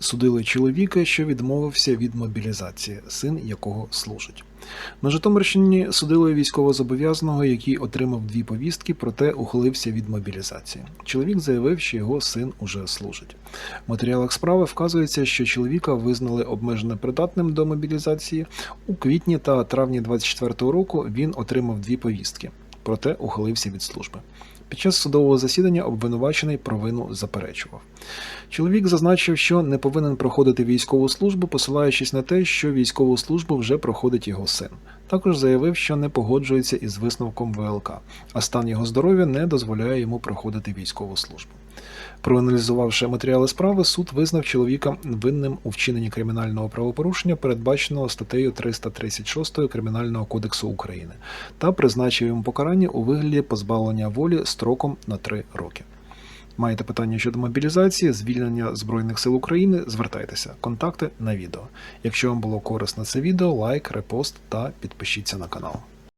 Судили чоловіка, що відмовився від мобілізації, син якого служить. На Житомирщині судили військовозобов'язаного, який отримав дві повістки, проте ухилився від мобілізації. Чоловік заявив, що його син уже служить. В матеріалах справи вказується, що чоловіка визнали обмежено придатним до мобілізації. У квітні та травні 24-го року він отримав дві повістки, проте ухилився від служби. Під час судового засідання обвинувачений провину заперечував. Чоловік зазначив, що не повинен проходити військову службу, посилаючись на те, що військову службу вже проходить його син. Також заявив, що не погоджується із висновком ВЛК, а стан його здоров'я не дозволяє йому проходити військову службу. Проаналізувавши матеріали справи, суд визнав чоловіка винним у вчиненні кримінального правопорушення, передбаченого статтею 336 Кримінального кодексу України, та призначив йому покарання у вигляді позбавлення волі строком на 3 роки. Маєте питання щодо мобілізації, звільнення Збройних сил України? Звертайтеся. Контакти на відео. Якщо вам було корисно це відео, лайк, репост та підпишіться на канал.